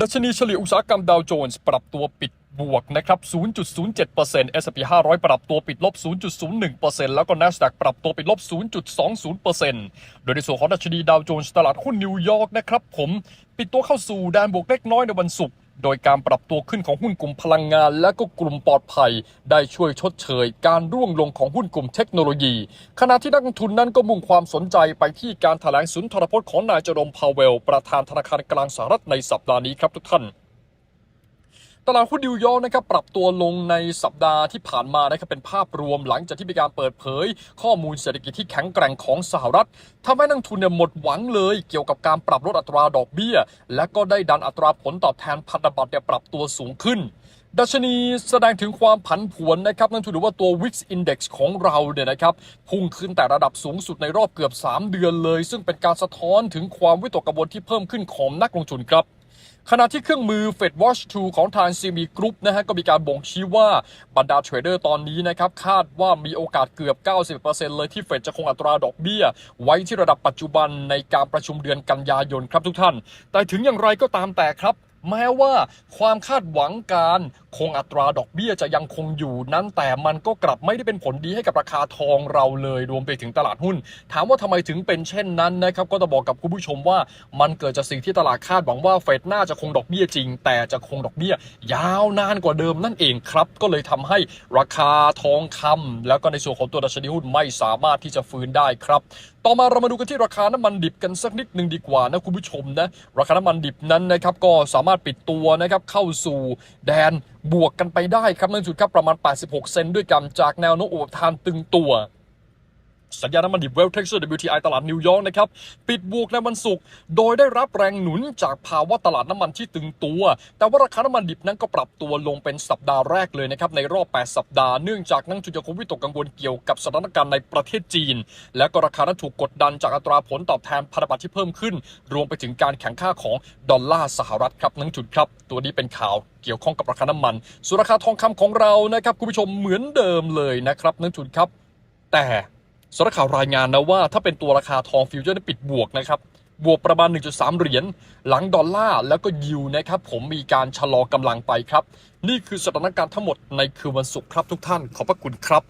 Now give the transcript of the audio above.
ดัชนีเฉลี่ยอุตสาหกรรมดาวโจนส์ปรับตัวปิดบวกนะครับ 0.07% S&P 500 ปรับตัวปิดลบ 0.01%แล้วก็ NASDAQ ปรับตัวปิดลบ 0.20%โดยในส่วนของดัชนีดาวโจนส์ตลาดหุ้นนิวยอร์กนะครับผม ปิดตัวเข้าสู่แดนบวกเล็กน้อยในวันศุกร์ โดยการปรับตัวขึ้นของหุ้นกลุ่มพลังงาน และก็กลุ่มปลอดภัย ได้ช่วยชดเชย การร่วงลงของหุ้นกลุ่มเทคโนโลยี ขณะที่นักลงทุนนั้นก็มุ่งความสนใจไปที่การแถลงสุนทรพจน์ของนายจอร์มพาวเวล ประธานธนาคารกลางสหรัฐในสัปดาห์นี้ครับทุกท่าน ตลาดหุ้นนิวยอร์กนะครับปรับตัวลงในสัปดาห์ที่ผ่านมานะครับเป็นภาพรวมหลังจากที่มีการเปิดเผย ข้อมูลเศรษฐกิจที่แข็งแกร่งของสหรัฐทำให้นักทุนเนี่ยหมดหวังเลยเกี่ยวกับการปรับลดอัตราดอกเบี้ย และก็ได้ดันอัตราผลตอบแทนพันธบัตรเนี่ยปรับตัวสูงขึ้นดัชนีแสดงถึงความผันผวนนะครับ นั่นถือว่าตัว Wix Index ของเราเนี่ยนะครับ พุ่งขึ้นแต่ระดับสูงสุดในรอบเกือบ 3 เดือนเลย ซึ่งเป็นการสะท้อนถึงความวิตกกังวลที่เพิ่มขึ้นของนักลงทุนครับ ขณะที่เครื่องมือ Fed Watch 2 ของทางซีมีกรุ๊ปนะฮะก็มีการบ่งชี้ว่าบรรดาเทรดเดอร์ตอนนี้นะครับคาดว่ามีโอกาสเกือบ 90%เลยที่เฟดจะคงอัตราดอกเบี้ย ไว้ที่ระดับปัจจุบันในการประชุมเดือนกันยายนครับทุกท่าน แต่ถึงอย่างไรก็ตามแต่ครับแม้ว่าความคาดหวังการ คงอัตราดอกเบี้ยจะยังคงอยู่นั้นแต่มันก็กลับไม่ได้เป็นผลดีให้กับราคาทองเราเลยรวมไปถึงตลาดหุ้น ถามว่าทำไมถึงเป็นเช่นนั้นนะครับก็จะบอกกับคุณผู้ชมว่ามันเกิดจากสิ่งที่ตลาดคาดหวังว่าเฟดน่าจะคงดอกเบี้ยจริง แต่จะคงดอกเบี้ย ยาวนานกว่าเดิมนั่นเองครับ ก็เลยทำให้ราคาทองคำแล้วก็ในส่วนของตัวดัชนีหุ้นไม่สามารถที่จะฟื้นได้ครับ ต่อมาเรามาดูกันที่ราคาน้ำมันดิบกันสักนิดหนึ่งดีกว่านะคุณผู้ชมนะราคาน้ำมันดิบนั้นนะครับก็สามารถปิดตัวนะครับเข้าสู่แดนบวกกันไปได้ครับนั่นสุดครับประมาณ 86 เซนด้วยกันจากแนวโน้มอุปทานตึงตัว สัญญาณน้ำมันดิบเวลเท็กซ์ WTI ตลาดนิวยอร์กนะครับ ปิดบวกในวันศุกร์โดยได้รับแรงหนุนจากภาวะตลาดน้ำมันที่ตึงตัว แต่ว่าราคาน้ำมันดิบนั้นก็ปรับตัวลงเป็นสัปดาห์แรกเลยนะครับ ในรอบ 8 สัปดาห์เนื่องจากนักทุนยังคงวิตกกังวลเกี่ยวกับสถานการณ์ในประเทศจีน และก็ราคานั้นถูกกดดันจากอัตราผลตอบแทนพันธบัตรที่เพิ่มขึ้น รวมไปถึงการแข่งข้าของดอลลาร์สหรัฐครับนักทุนครับ ตัวนี้เป็นข่าวเกี่ยวข้องกับราคาน้ำมันส่วนราคาทองคำของเรานะครับคุณผู้ชมเหมือนเดิมเลยนะครับนักทุนครับ แต่ สารข่าวรายงานนะว่าถ้าเป็นตัวราคาทองฟิวเจอร์นั้นปิดบวกนะครับบวกประมาณ 1.3 เหรียญหลังดอลลาร์แล้วก็ยิวนะครับ ผมมีการชะลอกำลังไปครับ นี่คือสถานการณ์ทั้งหมดในคืนวันศุกร์ครับทุกท่าน ขอบพระคุณครับ